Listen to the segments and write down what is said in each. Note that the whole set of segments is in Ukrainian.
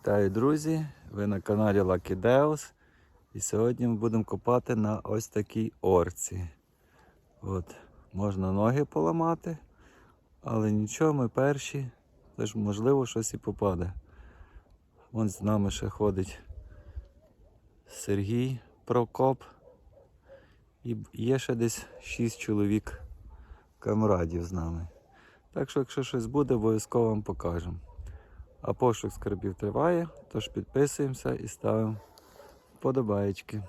Вітаю, друзі! Ви на каналі Lucky Deus. І сьогодні ми будемо копати на ось такій орці. От, можна ноги поламати, але нічого, ми перші, тож можливо щось і попаде. Вон з нами ще ходить Сергій Прокоп. І є ще десь 6 чоловік камрадів з нами. Так що, якщо щось буде, обов'язково вам покажемо. А пошук скарбів триває, тож підписуємося і ставимо вподобаєчки.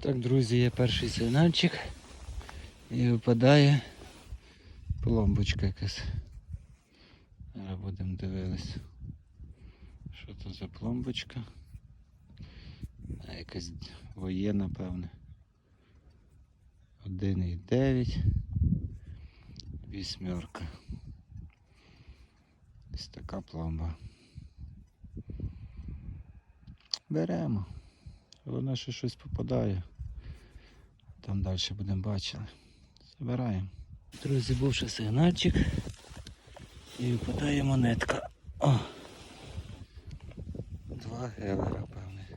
Так, друзі, є перший сигнальчик і випадає пломбочка якась. Зараз будемо дивитися. Що то за пломбочка? А, якась воєнна, певне. 1,9. Вісьмерка. Ось така пломба. Беремо. Головне, що щось попадає. Там далі будемо бачити. Забираємо. Друзі, був ще сигнальчик. І випадає монетка. О! Два гелера, певне.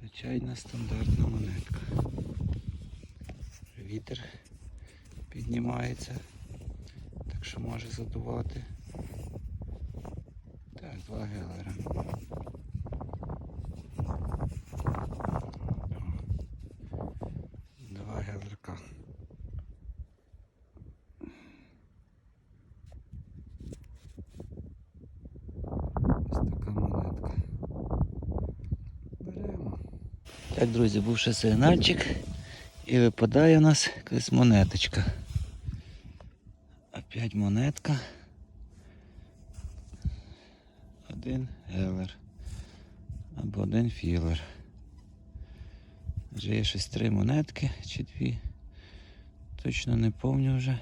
Звичайна стандартна монетка. Вітер піднімається, так що може задувати. Два гелера. Два гелерка. Ось така монетка. Беремо. Так, друзі, був ще сигнальчик і випадає у нас якась монеточка. Опять монетка. Один гелер. Або один філер. Вже є щось три монетки чи дві. Точно не пам'ятаю вже.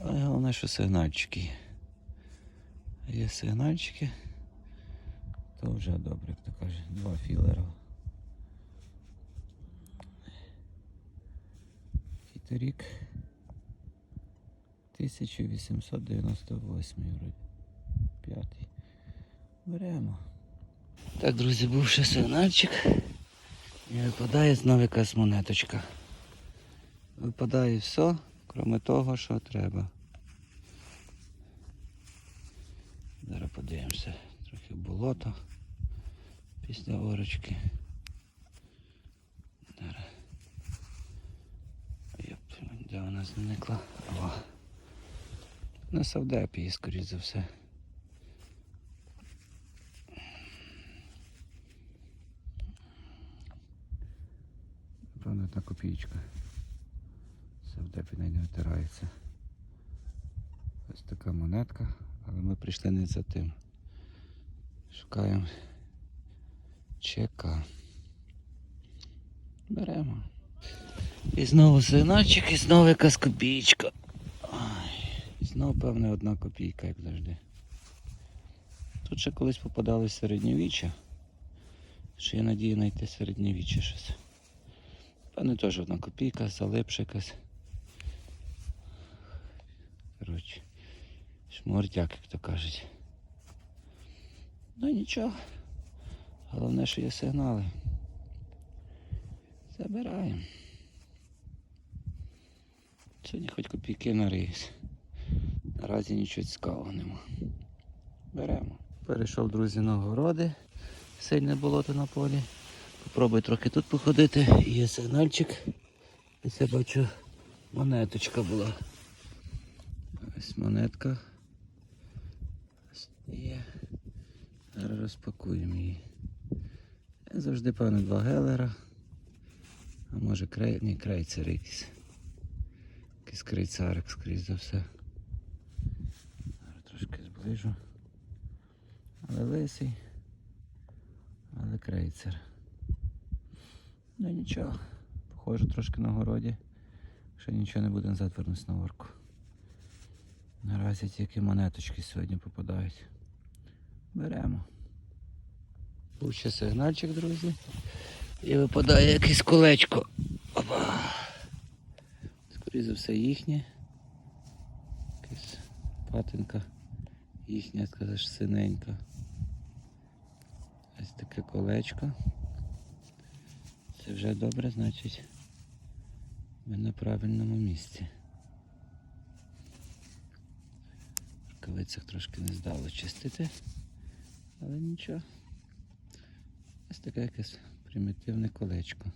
Але головне, що сигнальчики. є. Сигнальчики. То вже добре, як то каже, два філера. Який рік 1898 вроді. П'ятий. Беремо. Так, друзі, був ще сигнальчик. І випадає знову якась монеточка. Випадає все, крім того, що треба. Зараз подивимося. Трохи болото після орочки. Зараз. Де вона зникла? О. На Савдепії, скоріш за все. Певно, одна копійка. Савдепі навіть не витирається. Ось така монетка, але ми прийшли не за тим. Шукаємо чека. Беремо. І знову сигнальчик, і знову якась копійка. І знову, певне, одна копійка, як завжди. Тут ще колись попадали середньовіччя. Що є надія знайти середньовіччя щось. Певне теж одна копійка, залипша якась. Коротше, шмортяк, як то кажуть. Ну нічого. Головне, що є сигнали. Забираємо. Сьогодні хоч копійки нариюсь. Наразі нічого цікавого нема. Беремо. Перейшов, друзі, на городи. Сильне болото на полі. Попробуй трохи тут походити. Є сигнальчик. Ось я бачу, монеточка була. Ось монетка. Ось є. Зараз розпакуємо її. Я завжди певно два гелера. А може крей... Ні, крейцер якийсь. Якийсь крейцарик, скрізь за все. Зараз трошки зближу. Але лисий. Але крейцер. Ну нічого. Похоже трошки на городі. Ще нічого не буде назад вернусь на орку. Наразі тільки монеточки сьогодні попадають. Беремо. Був ще сигнальчик, друзі. І випадає якесь колечко. Опа. Скоріше за все їхнє. Якась патинка Їхня ж синенька. Ось таке колечко. Це вже добре, значить ми на правильному місці. В рукавицях трошки не здало чистити, але нічого. Ось таке якесь примітивне колечко.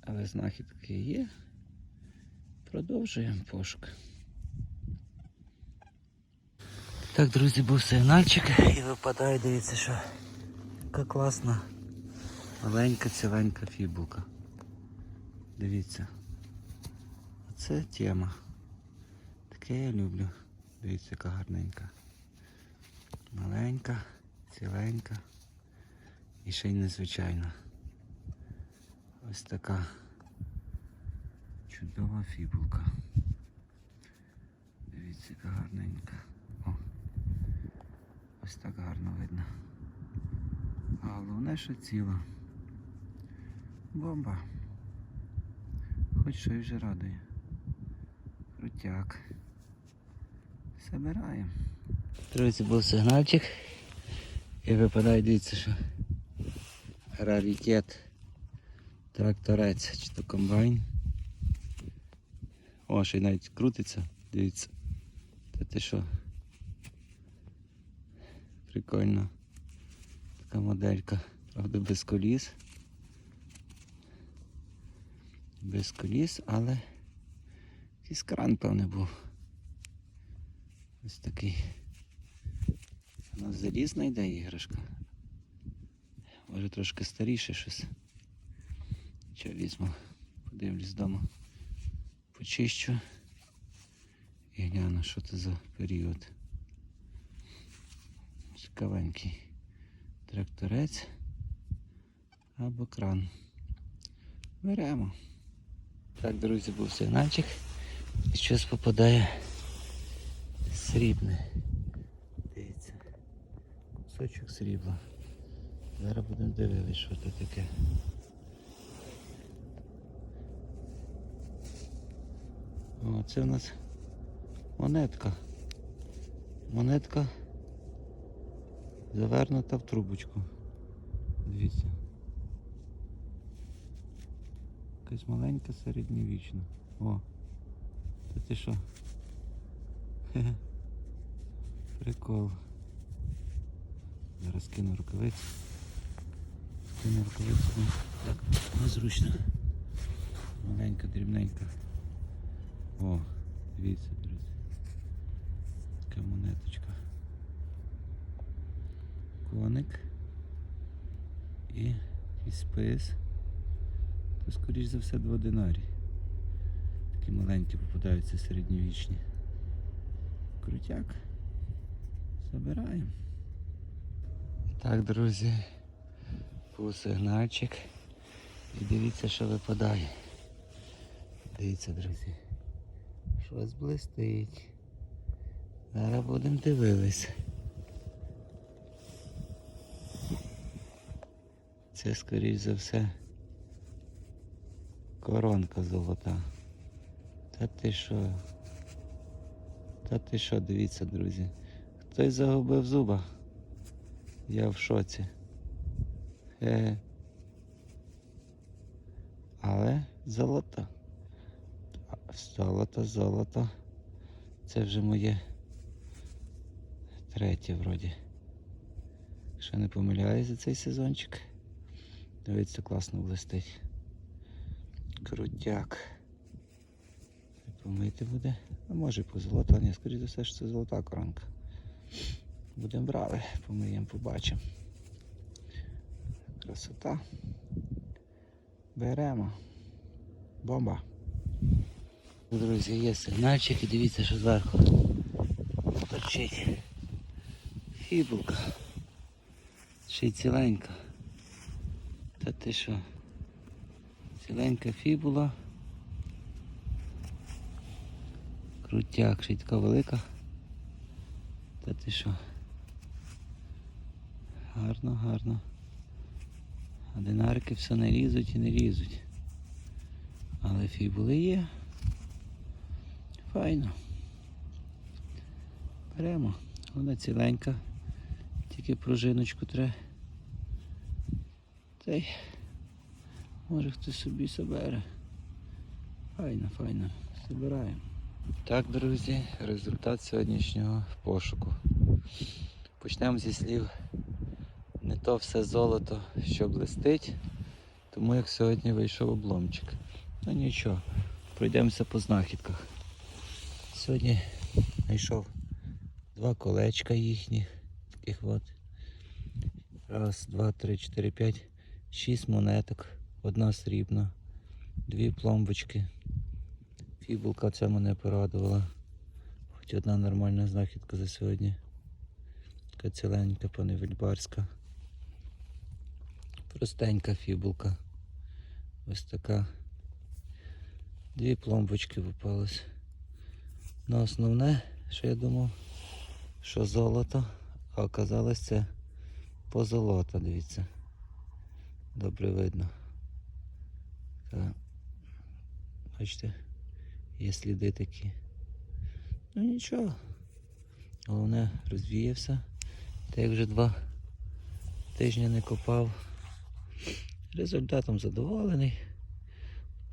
Але знахідки є. Продовжуємо пошук. Так, друзі, був сигнальчик і випадає, дивіться, що яка класна маленька ціленька фібулка. Дивіться. Оце тема. Таке я люблю. Дивіться, яка гарненька. Маленька, ціленька і ще й незвичайна. Ось така чудова фібулка. Дивіться, яка гарненька. О, ось так гарно видно. А головне, що ціла. Бомба. Хоч щось вже радує. Крутяк. Забираємо. Друзі, був сигнальчик. І випадає, дивіться, що раритет. Тракторець чи то комбайн. О, ще й навіть крутиться, дивіться. Та ти що? Прикольно. Така моделька. Правда, без коліс. Без коліс, але якийсь кран, певне, був. Ось такий. У нас залізна йде іграшка. Може трошки старіше щось. Що візьму, подивлюсь вдома. Почищу і гляну, що це за період. Цікавенький тракторець або кран. Беремо. Так, друзі, був сигнальчик. Щось попадає срібне. Дивіться. Кусочок срібла. Зараз будемо дивитися, що це таке. О, це у нас монетка. Монетка завернута в трубочку. Дивіться. Якась маленька середньовічна. О, це ти що? Прикол. Зараз кину рукавиці. Кину рукавиці. бо Так, незручно. Маленька, дрібненька. О, дивіться, друзі. Така монеточка. Коник. І, і спис. Скоріш за все два динарі. Такі маленькі попадаються середньовічні. Крутяк. Забираємо. Так, друзі. Був сигнальчик. І дивіться, що випадає. Дивіться, друзі. Щось блистить. Зараз будемо дивитися. Це, скоріш за все, коронка золота. Та ти що? Та ти що, дивіться, друзі. Хтось загубив зуба. Я в шоці. Е. Але золото. Золото, золото. Це вже моє третє вроді. Якщо не помиляюсь за цей сезончик. Дивіться, класно блистить. Крутяк. Помити буде. А може по золота, ні, скоріше за все, що це золота коронка. Будемо брали, помиємо, побачимо. Красота. Беремо. Бомба. Друзі, є сигнальчик і дивіться, що зверху торчить фібулка. Ще й ціленька. Та ти що? Ціленька фібула. Крутяк, ще така велика. Та ти що? Гарно, гарно. А динарики все не різуть і не різуть. Але фібули є. Файно. Беремо. Вона ціленька. Тільки пружиночку треба. Та може хтось собі собере. Файно, файно. Собираємо. Так, друзі, результат сьогоднішнього пошуку. Почнемо зі слів. Не то все золото, що блистить, тому як сьогодні вийшов обломчик. Ну нічого, пройдемося по знахідках. Сьогодні знайшов два колечка їхні, таких от. Раз, два, три, чотири, п'ять, шість монеток, одна срібна, дві пломбочки. Фібулка ця мене порадувала. Хоч одна нормальна знахідка за сьогодні. Така ціленька, паневельбарська. Простенька фібулка. Ось така. Дві пломбочки попались. Ну основне, що я думав, що золото, а оказалось це позолота, дивіться. Добре видно. Так. Бачите, є сліди такі. Ну нічого. Головне розвіявся. Та як вже два тижні не копав. Результатом задоволений.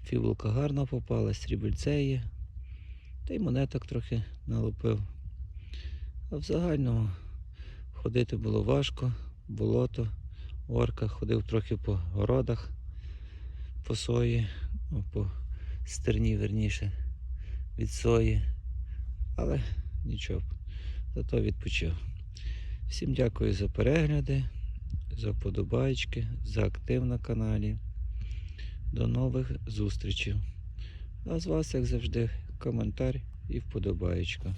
Фібулка гарно попалась, срібельце є. Та й монеток трохи налупив. А в загальному ходити було важко, болото, орка, ходив трохи по городах, по сої, ну, по стерні верніше, від сої. Але нічого, зато відпочив. Всім дякую за перегляди, за вподобайки, за актив на каналі. До нових зустрічей. А з вас, як завжди, коментар і вподобаєчка.